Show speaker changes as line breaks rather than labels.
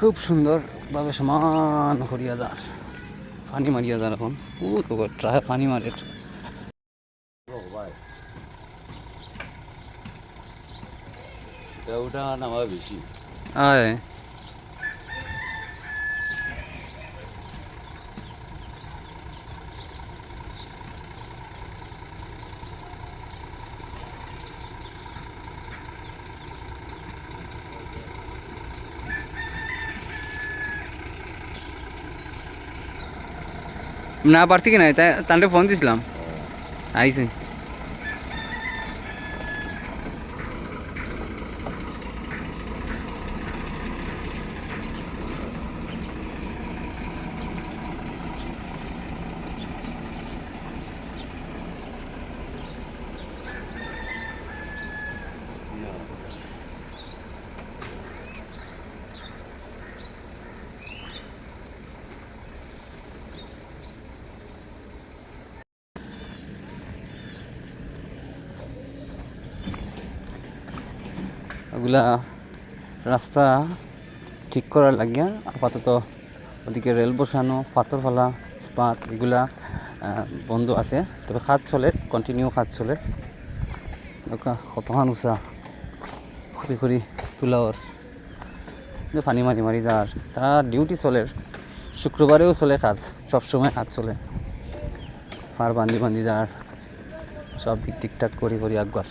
খুব সুন্দরভাবে সমান করিয়া যার পানি মারিয়া যার এখন। ট্রায় পানি মারে।
ওটা নামা বেশি।
আয়। না পারছি কি তাই তাহলে ফোন দিছিলাম। আইসি ওগুলা রাস্তা ঠিক করার লাগিয়া আপাতত ওদিকে রেল বসানো পাথর ফেলা স্পাত এগুলা বন্ধ আছে। তবে খাত চলে কন্টিনিউ খাত চলে কতখান উষা খুবই করি তুলাওর। পানি মারি মারি যার। তার ডিউটি চলে শুক্রবারেও চলে কাজ সবসময় কাজ চলে। পার বান্ধি বান্ধি যাওয়ার সব দিক ঠিকঠাক করি করি একবার